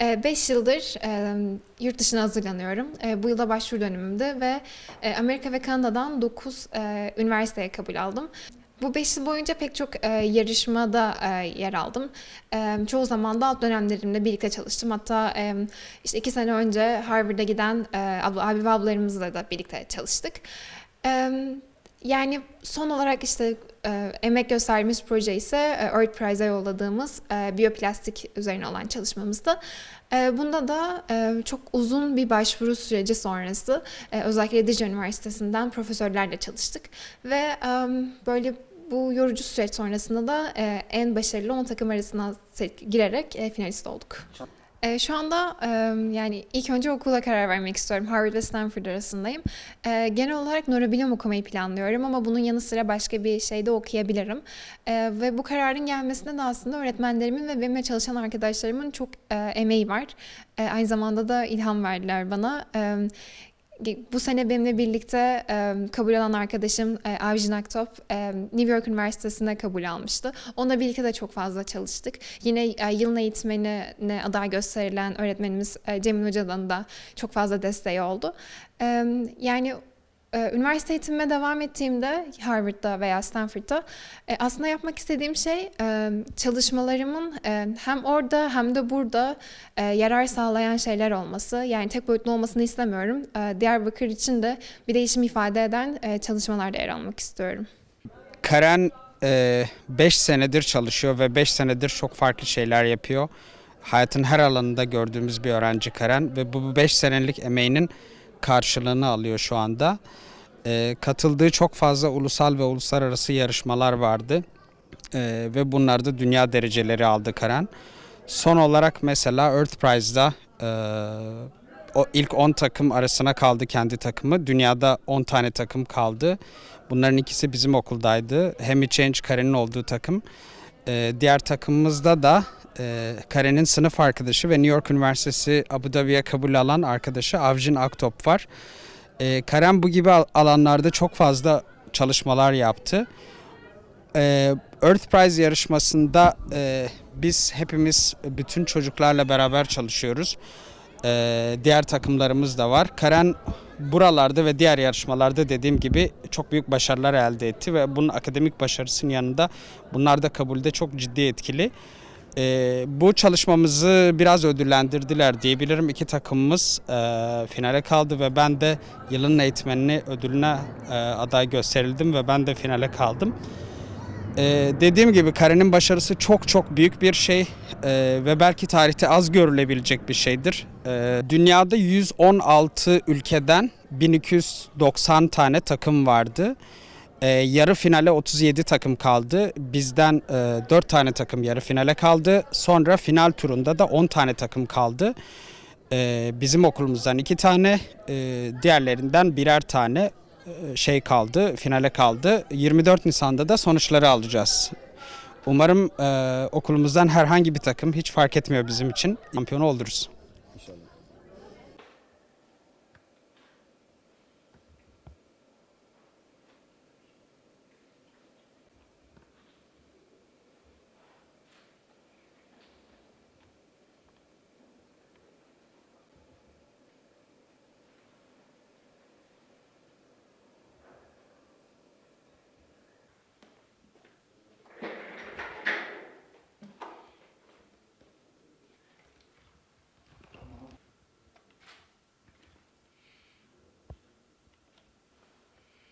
5 yıldır e, yurt dışına hazırlanıyorum. E, bu yılda başvuru dönemimde ve e, Amerika ve Kanada'dan 9 e, üniversiteye kabul aldım. Bu 5 yıl boyunca pek çok e, yarışmada e, yer aldım. E, çoğu zaman da alt dönemlerimde birlikte çalıştım. Hatta e, işte 2 sene önce Harvard'a giden e, abla, abi ve ablalarımızla da birlikte çalıştık. E, yani son olarak işte e, emek gösterdiğimiz proje ise e, Earth Prize'a yolladığımız e, biyoplastik üzerine olan çalışmamızda. E, bunda da e, çok uzun bir başvuru süreci sonrası e, özellikle Dicle Üniversitesi'nden profesörlerle çalıştık ve e, böyle bu yorucu süreç sonrasında da e, en başarılı 10 takım arasına girerek e, finalist olduk. E, şu anda e, yani ilk önce okula karar vermek istiyorum. Harvard ve Stanford arasındayım. E, genel olarak nörobilim okumayı planlıyorum ama bunun yanı sıra başka bir şey de okuyabilirim. E, ve bu kararın gelmesinde de aslında öğretmenlerimin ve benimle çalışan arkadaşlarımın çok e, emeği var. E, aynı zamanda da ilham verdiler bana. E, bu sene benimle birlikte e, kabul alan arkadaşım e, Avjin Aktop e, New York Üniversitesi'ne kabul almıştı. Onunla birlikte de çok fazla çalıştık. Yine e, yılın eğitmenine aday gösterilen öğretmenimiz e, Cemil Hoca'dan da çok fazla desteği oldu. E, yani üniversite eğitimime devam ettiğimde Harvard'da veya Stanford'da e, aslında yapmak istediğim şey e, çalışmalarımın e, hem orada hem de burada yarar sağlayan şeyler olması. Yani tek boyutlu olmasını istemiyorum. Diyarbakır için de bir değişim ifade eden çalışmalarda yer almak istiyorum. Karen 5 senedir çalışıyor ve 5 senedir çok farklı şeyler yapıyor. Hayatın her alanında gördüğümüz bir öğrenci Karen ve bu 5 senelik emeğinin karşılığını alıyor şu anda. Ee, katıldığı çok fazla ulusal ve uluslararası yarışmalar vardı. Ee, ve bunlarda dünya dereceleri aldı Karen. Son olarak mesela Earth Prize'da e, o ilk 10 takım arasına kaldı kendi takımı. Dünyada 10 tane takım kaldı. Bunların ikisi bizim okuldaydı. Hemi Change Karen'in olduğu takım. Ee, diğer takımımızda da e, Karen'in sınıf arkadaşı ve New York Üniversitesi Abu Dhabi'ye kabul alan arkadaşı Avjin Aktop var. Ee, Karen bu gibi al- alanlarda çok fazla çalışmalar yaptı. Ee, Earth Prize yarışmasında e, biz hepimiz bütün çocuklarla beraber çalışıyoruz. Ee, diğer takımlarımız da var. Karen buralarda ve diğer yarışmalarda dediğim gibi çok büyük başarılar elde etti ve bunun akademik başarısının yanında bunlar da kabulde çok ciddi etkili. Ee, bu çalışmamızı biraz ödüllendirdiler diyebilirim. İki takımımız e, finale kaldı ve ben de yılın eğitmenini ödülüne e, aday gösterildim ve ben de finale kaldım. Ee, dediğim gibi Karen'in başarısı çok çok büyük bir şey Ee, ve belki tarihte az görülebilecek bir şeydir. Ee, dünyada 116 ülkeden 1290 tane takım vardı. Ee, yarı finale 37 takım kaldı. Bizden e, 4 tane takım yarı finale kaldı. Sonra final turunda da 10 tane takım kaldı. Ee, bizim okulumuzdan 2 tane, e, diğerlerinden birer tane şey kaldı, finale kaldı. 24 Nisan'da da sonuçları alacağız. Umarım e, okulumuzdan herhangi bir takım hiç fark etmiyor bizim için şampiyon oluruz.